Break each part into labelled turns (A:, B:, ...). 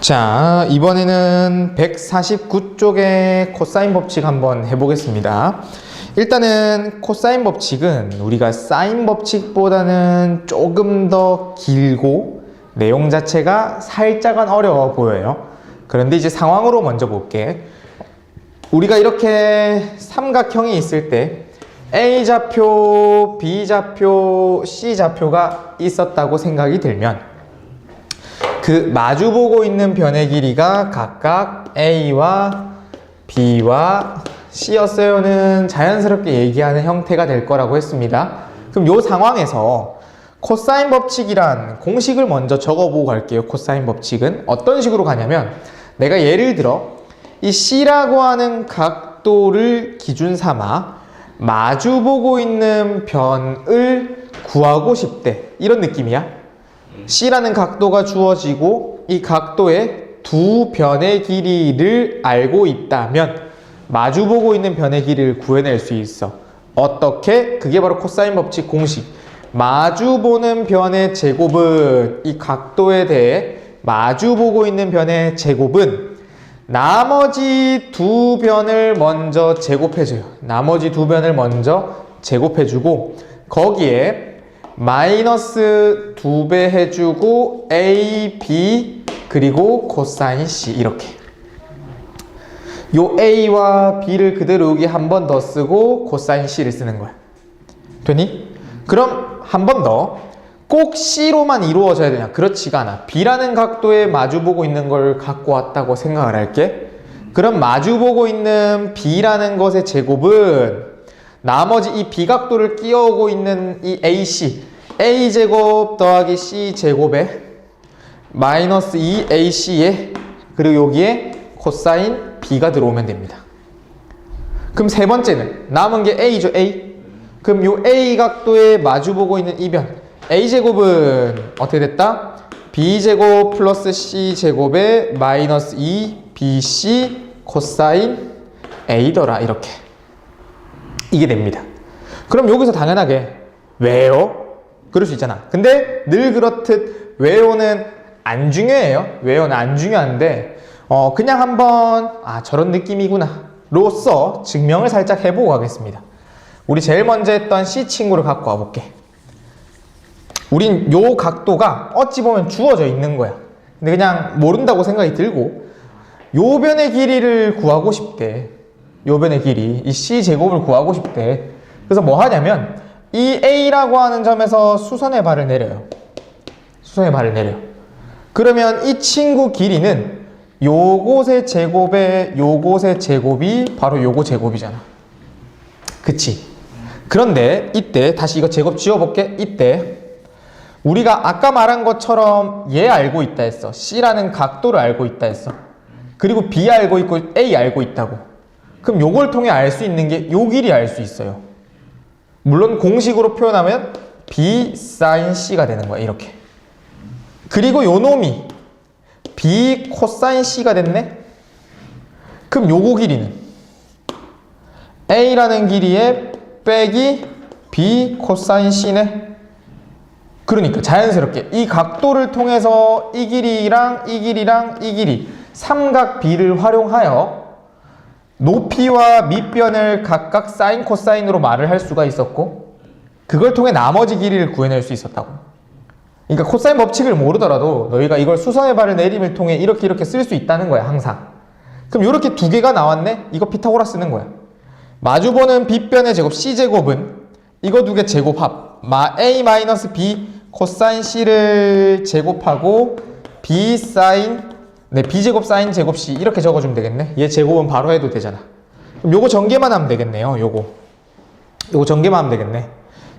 A: 자, 이번에는 149쪽의 코사인 법칙 한번 해보겠습니다. 일단은 코사인 법칙은 우리가 사인 법칙보다는 조금 더 길고 내용 자체가 살짝은 어려워 보여요. 그런데 이제 상황으로 먼저 볼게. 우리가 이렇게 삼각형이 있을 때 A 좌표, B 좌표, C 좌표가 있었다고 생각이 들면 그 마주보고 있는 변의 길이가 각각 A와 B와 C였어요는 자연스럽게 얘기하는 형태가 될 거라고 했습니다. 그럼 이 상황에서 코사인 법칙이란 공식을 먼저 적어보고 갈게요. 코사인 법칙은 어떤 식으로 가냐면 내가 예를 들어 이 C라고 하는 각도를 기준 삼아 마주보고 있는 변을 구하고 싶대. 이런 느낌이야. C라는 각도가 주어지고 이 각도의 두 변의 길이를 알고 있다면 마주보고 있는 변의 길이를 구해낼 수 있어. 어떻게? 그게 바로 코사인 법칙 공식. 마주보는 변의 제곱은 이 각도에 대해 마주보고 있는 변의 제곱은 나머지 두 변을 먼저 제곱해줘요. 나머지 두 변을 먼저 제곱해주고 거기에 마이너스 두배 해주고 A, B 그리고 코사인 C 이렇게. 요 A와 B를 그대로 여기 한 번 더 쓰고 코사인 C를 쓰는 거야. 되니? 그럼 한 번 더. 꼭 C로만 이루어져야 되냐? 그렇지가 않아. B라는 각도에 마주보고 있는 걸 갖고 왔다고 생각을 할게. 그럼 마주보고 있는 B라는 것의 제곱은 나머지 이 비각도를 끼워오고 있는 이 AC A제곱 더하기 C제곱에 마이너스 2AC에 그리고 여기에 코사인 B가 들어오면 됩니다. 그럼 세 번째는 남은 게 A죠 A 그럼 요 A 각도에 마주보고 있는 이변 A제곱은 어떻게 됐다? B제곱 플러스 C제곱에 마이너스 2BC 코사인 A더라 이렇게 이게 됩니다. 그럼 여기서 당연하게 왜요? 그럴 수 있잖아. 근데 늘 그렇듯 왜요는 안 중요해요. 왜요는 안 중요한데 어 그냥 한번 아 저런 느낌이구나 로써 증명을 살짝 해보고 가겠습니다. 우리 제일 먼저 했던 C 친구를 갖고 와볼게. 우린 요 각도가 어찌 보면 주어져 있는 거야. 근데 그냥 모른다고 생각이 들고 요 변의 길이를 구하고 싶대. 요 변의 길이 이 C 제곱을 구하고 싶대. 그래서 뭐 하냐면 이 A라고 하는 점에서 수선의 발을 내려요. 수선의 발을 내려. 그러면 이 친구 길이는 요곳의 제곱에 요곳의 제곱이 바로 요거 제곱이잖아. 그치? 그런데 이때 다시 이거 제곱 지워볼게. 이때 우리가 아까 말한 것처럼 얘 알고 있다 했어. C라는 각도를 알고 있다 했어. 그리고 B 알고 있고 A 알고 있다고. 그럼 요걸 통해 알 수 있는 게 요 길이 알 수 있어요. 물론 공식으로 표현하면 B 사인 C가 되는 거야. 이렇게. 그리고 요 놈이 B 코사인 C가 됐네? 그럼 요거 길이는 A라는 길이에 빼기 B 코사인 C네? 그러니까 자연스럽게 이 각도를 통해서 이 길이랑 이 길이랑 이 길이 삼각 B를 활용하여 높이와 밑변을 각각 사인 코사인으로 말을 할 수가 있었고 그걸 통해 나머지 길이를 구해낼 수 있었다고. 그러니까 코사인 법칙을 모르더라도 너희가 이걸 수선의 발을 내림을 통해 이렇게 이렇게 쓸 수 있다는 거야 항상. 그럼 이렇게 두 개가 나왔네? 이거 피타고라 쓰는 거야. 마주보는 B변의 제곱 C제곱은 이거 두 개 제곱합. 마 A 마이너스 B 코사인 C를 제곱하고 B 사인 네, B제곱 사인 제곱 C 이렇게 적어주면 되겠네. 얘 제곱은 바로 해도 되잖아. 그럼 요거 전개만 하면 되겠네요. 요거. 요거 전개만 하면 되겠네.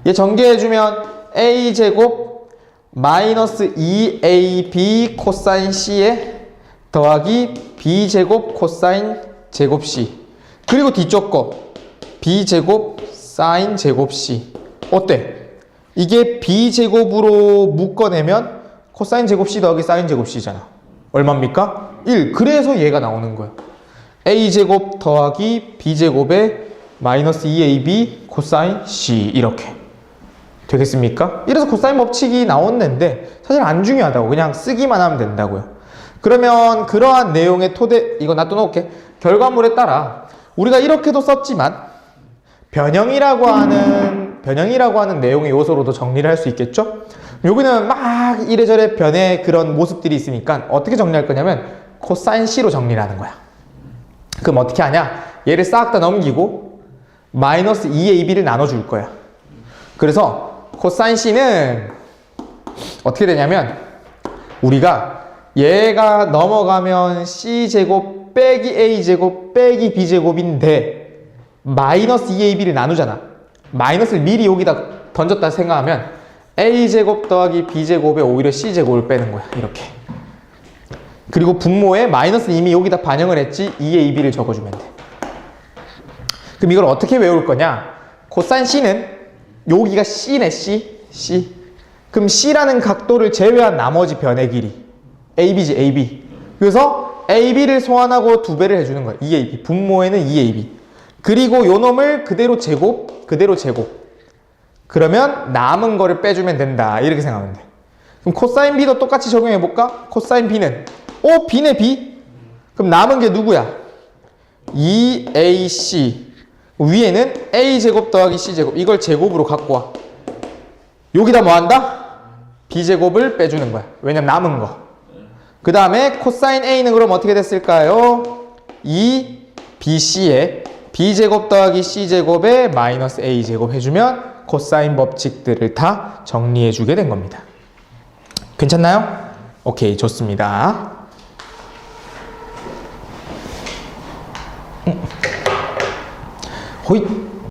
A: 얘 전개해주면 A제곱 마이너스 2AB 코사인 C에 더하기 B제곱 코사인 제곱 C 그리고 뒤쪽 거 B제곱 사인 제곱 C 어때? 이게 B제곱으로 묶어내면 코사인 제곱 C 더하기 사인 제곱 C잖아. 얼마입니까? 1. 그래서 얘가 나오는 거야. a제곱 더하기 b제곱에 마이너스 2ab 코사인 c 이렇게 되겠습니까? 이래서 코사인 법칙이 나왔는데 사실 안 중요하다고 그냥 쓰기만 하면 된다고요. 그러면 그러한 내용의 토대 이거 놔둬놓을게 결과물에 따라 우리가 이렇게도 썼지만 변형이라고 하는 변형이라고 하는 내용의 요소로도 정리를 할 수 있겠죠? 여기는 막 이래저래 변의 그런 모습들이 있으니까 어떻게 정리할 거냐면 코사인 C로 정리를 하는 거야. 그럼 어떻게 하냐? 얘를 싹 다 넘기고 마이너스 2AB를 나눠줄 거야. 그래서 코사인 C는 어떻게 되냐면 우리가 얘가 넘어가면 C제곱 빼기 A제곱 빼기 B제곱인데 마이너스 2AB를 나누잖아. 마이너스를 미리 여기다 던졌다 생각하면 A제곱 더하기 B제곱에 오히려 C제곱을 빼는 거야. 이렇게. 그리고 분모에 마이너스 이미 여기다 반영을 했지 2AB를 적어주면 돼. 그럼 이걸 어떻게 외울 거냐? 코사인 C는 여기가 C네 C. C. 그럼 C라는 각도를 제외한 나머지 변의 길이 AB지 AB. 그래서 AB를 소환하고 두 배를 해주는 거야. 2AB. 분모에는 2AB. 그리고 요 놈을 그대로 제곱, 그대로 제곱. 그러면 남은 거를 빼주면 된다. 이렇게 생각하면 돼. 그럼 코사인 B도 똑같이 적용해 볼까? 코사인 B는 오 B네 B. 그럼 남은 게 누구야? 2AC. 위에는 A 제곱 더하기 C 제곱. 이걸 제곱으로 갖고 와. 여기다 뭐 한다? B 제곱을 빼주는 거야. 왜냐면 남은 거. 그 다음에 코사인 A는 그럼 어떻게 됐을까요? 2 BC에 B 제곱 더하기 C 제곱에 마이너스 A 제곱 해주면 코사인 법칙들을 다 정리해 주게 된 겁니다. 괜찮나요? 오케이, 좋습니다. 음. 호잇.